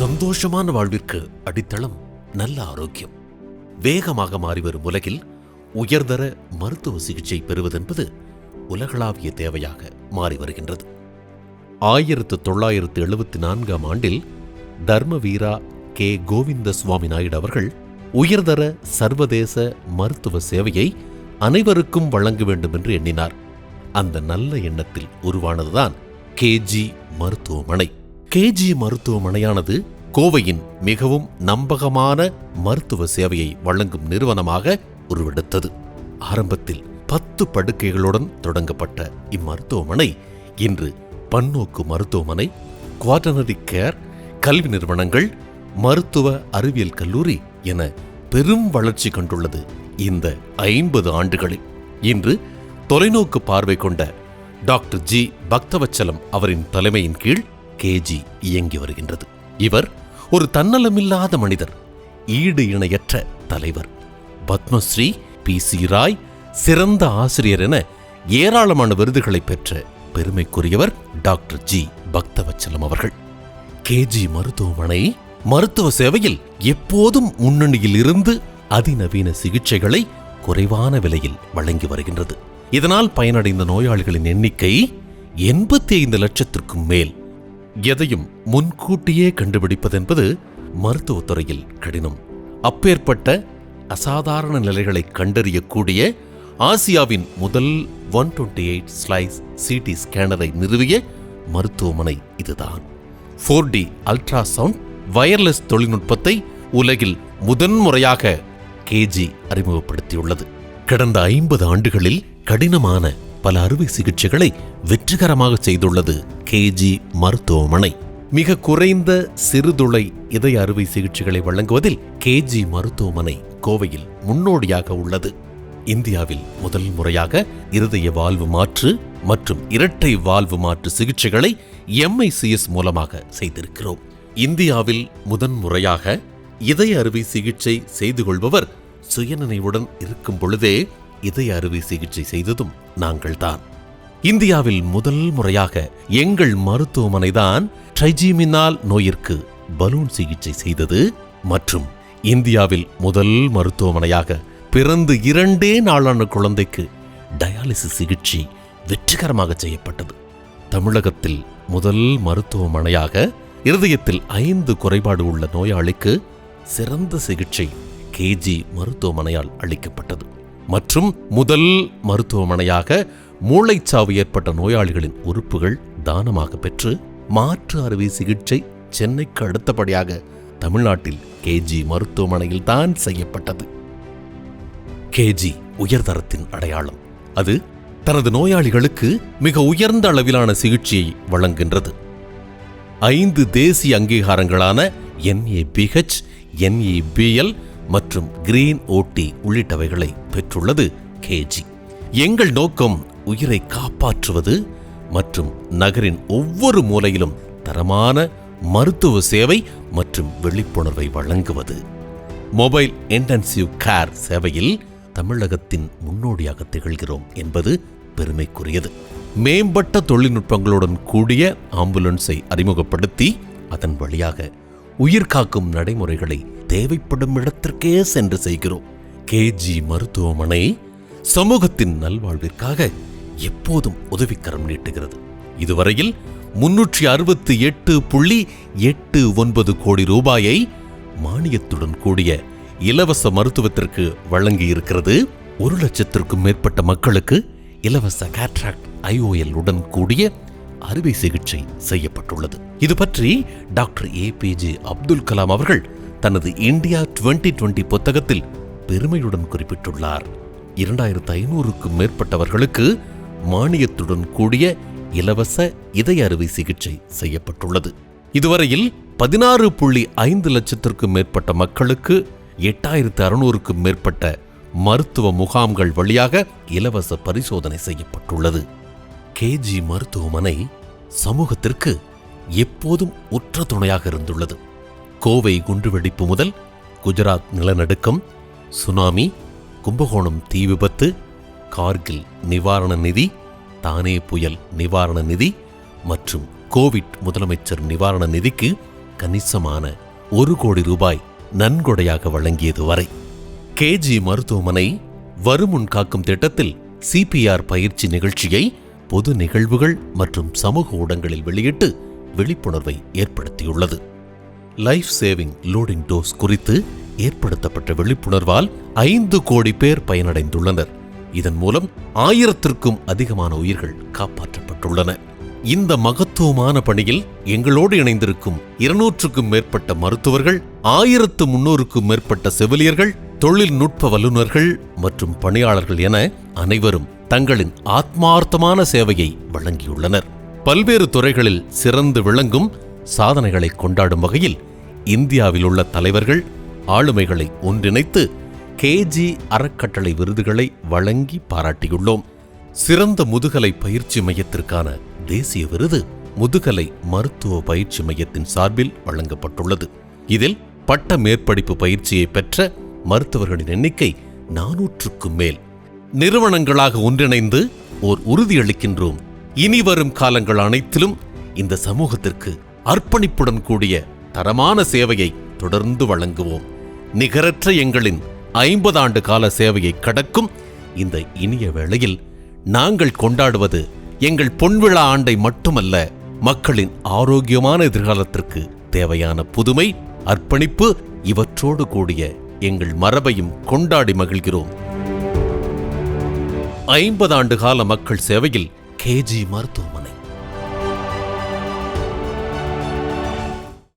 சந்தோஷமான வாழ்விற்கு அடித்தளம் நல்ல ஆரோக்கியம். வேகமாக மாறிவரும் உலகில் உயர்தர மருத்துவ சிகிச்சை பெறுவதென்பது உலகளாவிய தேவையாக மாறி வருகின்றது. ஆயிரத்து தொள்ளாயிரத்து எழுபத்தி நான்காம் ஆண்டில் தர்மவீரா கே. கோவிந்த சுவாமி நாயுடு அவர்கள் உயர்தர சர்வதேச மருத்துவ சேவையை அனைவருக்கும் வழங்க வேண்டும் என்று எண்ணினார். அந்த நல்ல எண்ணத்தில் உருவானதுதான் கேஜி மருத்துவமனை. கேஜி மருத்துவமனையானது கோவையின் மிகவும் நம்பகமான மருத்துவ சேவையை வழங்கும் நிறுவனமாக உருவெடுத்தது. ஆரம்பத்தில் பத்து படுக்கைகளுடன் தொடங்கப்பட்ட இம்மருத்துவமனை இன்று பன்னோக்கு மருத்துவமனை குவாட்டனரி கேர் கல்வி நிறுவனங்கள் மருத்துவ அறிவியல் கல்லூரி என பெரும் வளர்ச்சி கண்டுள்ளது இந்த ஐம்பது ஆண்டுகளில். இன்று தொலைநோக்கு பார்வை கொண்ட டாக்டர் ஜி. பக்தவச்சலம் அவரின் தலைமையின் கீழ் கேஜி இயங்கி வருகின்றது. இவர் ஒரு தன்னலமில்லாத மனிதர் ஈடு இணையற்ற தலைவர். பத்மஸ்ரீ பி. சி. ராய் சிறந்த ஆசிரியர் என ஏராளமான விருதுகளை பெற்ற பெருமைக்குரியவர் டாக்டர் ஜி. பக்தவச்சலம் அவர்கள். கேஜி மருத்துவமனை மருத்துவ சேவையில் எப்போதும் முன்னணியில் இருந்து அதிநவீன சிகிச்சைகளை குறைவான விலையில் வழங்கி வருகின்றது. இதனால் பயனடைந்த நோயாளிகளின் எண்ணிக்கை எண்பத்தி ஐந்து லட்சத்திற்கும் மேல். எதையும் முன்கூட்டியே கண்டுபிடிப்பதென்பது மருத்துவத்துறையில் கடினம். அப்பேற்பட்ட அசாதாரண நிலைகளை கண்டறியக்கூடிய ஆசியாவின் முதல் one twenty eight slice CT ஸ்கேனரை நிறுவிய மருத்துவமனை இதுதான். ஃபோர் டி அல்ட்ராசவுண்ட் வயர்லெஸ் தொழில்நுட்பத்தை உலகில் முதன்முறையாக கேஜி அறிமுகப்படுத்தியுள்ளது. கடந்த ஐம்பது ஆண்டுகளில் கடினமான பல அறுவை சிகிச்சைகளை வெற்றிகரமாக செய்துள்ளது கேஜி மருத்துவமனை. மிக குறைந்த சிறுதுளை இதய அறுவை சிகிச்சைகளை வழங்குவதில் கேஜி மருத்துவமனை கோவையில் முன்னோடியாக உள்ளது. இந்தியாவில் முதல் முறையாக இருதய வாழ்வு மாற்று மற்றும் இரட்டை வாழ்வு மாற்று சிகிச்சைகளை எம்ஐசிஎஸ் மூலமாக செய்திருக்கிறோம். இந்தியாவில் முதன்முறையாக இதய அறுவை சிகிச்சை செய்து கொள்பவர் சுயநினைவுடன் இருக்கும் பொழுதே இதய அறுவை சிகிச்சை செய்ததும் நாங்கள்தான். இந்தியாவில் முதல் முறையாக எங்கள் மருத்துவமனைதான் ட்ரைஜீமினால் நோயிற்கு பலூன் சிகிச்சை செய்தது மற்றும் இந்தியாவில் முதல் மருத்துவமனையாக பிறந்து இரண்டே நாளான குழந்தைக்கு டயாலிசிஸ் சிகிச்சை வெற்றிகரமாக செய்யப்பட்டது. தமிழகத்தில் முதல் மருத்துவமனையாக இருதயத்தில் ஐந்து குறைபாடு உள்ள நோயாளிக்கு சிறந்த சிகிச்சை கேஜி மருத்துவமனையால் அளிக்கப்பட்டது. மற்றும் முதல் மருத்துவமனையாக மூளைச்சாவு ஏற்பட்ட நோயாளிகளின் உறுப்புகள் தானமாக பெற்று மாற்று அறுவை சிகிச்சை சென்னைக்கு அடுத்தபடியாக தமிழ்நாட்டில் கேஜி மருத்துவமனையில் தான் செய்யப்பட்டது. கேஜி உயர்தரத்தின் அடையாளம். அது தனது நோயாளிகளுக்கு மிக உயர்ந்த அளவிலான சிகிச்சையை வழங்குகின்றது. ஐந்து தேசிய அங்கீகாரங்களான என்ஏபிஹெச் என்இபிஎல் மற்றும் கிரீன் ஓட்டி உள்ளிட்டவைகளை பெற்றுள்ளது கேஜி. எங்கள் நோக்கம் உயிரை காப்பாற்றுவது மற்றும் நகரின் ஒவ்வொரு மூலையிலும் தரமான மருத்துவ சேவை மற்றும் விழிப்புணர்வை வழங்குவது. மொபைல் இன்டென்சிவ் கேர் சேவையில் தமிழகத்தின் முன்னோடியாக திகழ்கிறோம் என்பது பெருமைக்குரியது. மேம்பட்ட தொழில்நுட்பங்களுடன் கூடிய ஆம்புலன்ஸை அறிமுகப்படுத்தி அதன் வழியாக உயிர் காக்கும் நடைமுறைகளை தேவைப்படும் இடத்திற்கே சென்று செய்கிறோம். கேஜி மருத்துவமனை சமூகத்தின் நல்வாழ்விற்காக எப்போதும் உதவிக்கரம் நீட்டுகிறது. இதுவரையில் முன்னூற்றி அறுபத்தி எட்டு புள்ளி எட்டு ஒன்பது கோடி ரூபாயை மானியத்துடன் கூடிய இலவச மருத்துவத்திற்கு வழங்கியிருக்கிறது. ஒரு லட்சத்திற்கும் மேற்பட்ட மக்களுக்கு இலவச கேட்ராக்ட் ஐஓஎல் உடன் கூடிய அறுவை சிகிச்சை செய்யப்பட்டுள்ளது. இது பற்றி doctor A P J Abdul Kalam அவர்கள் தனது இந்தியா 2020 புத்தகத்தில் பெருமையுடன் குறிப்பிட்டுள்ளார். இரண்டாயிரத்து ஐநூறுக்கும் மேற்பட்டவர்களுக்கு மானியத்துடன் கூடிய இலவச இதய அறுவை சிகிச்சை செய்யப்பட்டுள்ளது. இதுவரையில் பதினாறு புள்ளி ஐந்து லட்சத்திற்கும் மேற்பட்ட மக்களுக்கு எட்டாயிரத்து அறுநூறுக்கும் மேற்பட்ட மருத்துவ முகாம்கள் வழியாக இலவச பரிசோதனை செய்யப்பட்டுள்ளது. கேஜி மருத்துவமனை சமூகத்திற்கு எப்போதும் உற்ற துணையாக இருந்துள்ளது. கோவை குண்டுவெடிப்பு முதல் குஜராத் நிலநடுக்கம் சுனாமி கும்பகோணம் தீ விபத்து கார்கில் நிவாரண நிதி தானே புயல் நிவாரண நிதி மற்றும் கோவிட் முதலமைச்சர் நிவாரண நிதிக்கு கணிசமான ஒரு கோடி ரூபாய் நன்கொடையாக வழங்கியது வரை. கேஜி மருத்துவமனை வருமுன் காக்கும் திட்டத்தில் சிபிஆர் பயிற்சி நிகழ்ச்சியை பொது நிகழ்வுகள் மற்றும் சமூக ஊடகங்களில் வெளியிட்டு விழிப்புணர்வை ஏற்படுத்தியுள்ளது. லைஃப் சேவிங் லோடிங் டோஸ் குறித்து ஏற்படுத்தப்பட்ட விழிப்புணர்வால் ஐந்து கோடி பேர் பயனடைந்துள்ளனர். இதன் மூலம் ஆயிரத்திற்கும் அதிகமான உயிர்கள் காப்பாற்றப்பட்டுள்ளன. இந்த மகத்துவமான பணியில் எங்களோடு இணைந்திருக்கும் இருநூற்றுக்கும் மேற்பட்ட மருத்துவர்கள் ஆயிரத்து முன்னூறுக்கும் மேற்பட்ட செவிலியர்கள் தொழில்நுட்ப வல்லுநர்கள் மற்றும் பணியாளர்கள் என அனைவரும் தங்களின் ஆத்மார்த்தமான சேவையை வழங்கியுள்ளனர். பல்வேறு துறைகளில் சிறந்து விளங்கும் சாதனைகளை கொண்டாடும் வகையில் இந்தியாவில் உள்ள தலைவர்கள் ஆளுமைகளை ஒன்றிணைத்து கேஜி அறக்கட்டளை விருதுகளை வழங்கி பாராட்டியுள்ளோம். சிறந்த முதுகலை பயிற்சி மையத்திற்கான தேசிய விருது முதுகலை மருத்துவ பயிற்சி மையத்தின் சார்பில் வழங்கப்பட்டுள்ளது. இதில் பட்ட மேற்படிப்பு பயிற்சியை பெற்ற மருத்துவர்களின் எண்ணிக்கை நானூற்றுக்கும் மேல். நிறுவனங்களாக ஒன்றிணைந்து ஓர் உறுதியளிக்கின்றோம். இனி வரும் காலங்கள் அனைத்திலும் இந்த சமூகத்திற்கு அர்ப்பணிப்புடன் கூடிய தரமான சேவையை தொடர்ந்து வழங்குவோம். நிகரற்ற எங்களின் ஐம்பது ஆண்டு கால சேவையை கடக்கும் இந்த இனிய வேளையில் நாங்கள் கொண்டாடுவது எங்கள் பொன்விழா ஆண்டை மட்டுமல்ல மக்களின் ஆரோக்கியமான எதிர்காலத்திற்கு தேவையான புதுமை அர்ப்பணிப்பு இவற்றோடு கூடிய எங்கள் மரபையும் கொண்டாடி மகிழ்கிறோம். ஐம்பது ஆண்டு கால மக்கள் சேவையில் கேஜி மருத்துவமனை.